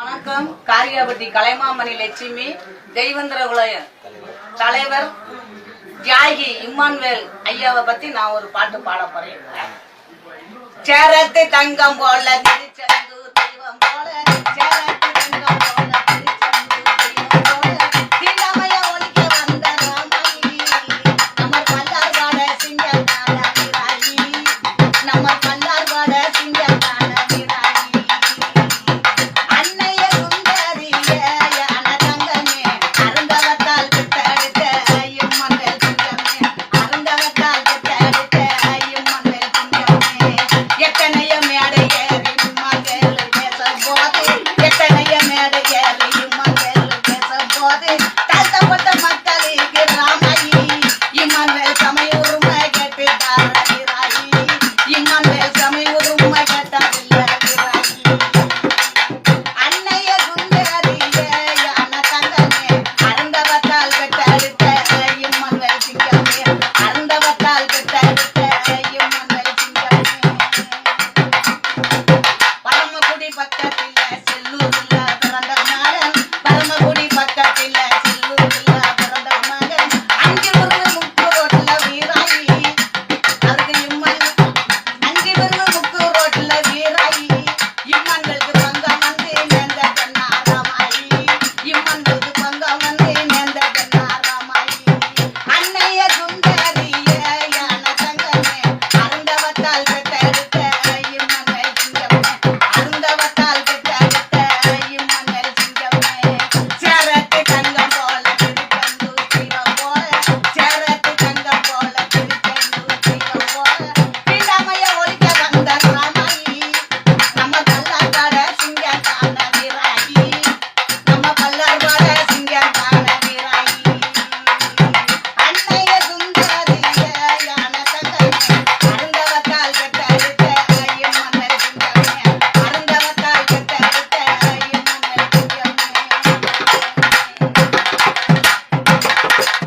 வணக்கம். காரியாபட்டி கலைமாமணி லட்சுமி தெய்வந்திர குலய தலைவர் தியாகி இம்மான்வேல் ஐயாவை பத்தி நான் ஒரு பாட்டு பாட போறேன். சேரத்து தங்கம் போல திருச்செந்தூர் போது எத்தனைய மேடை ஏறையும் பேச போது தத்த பத்த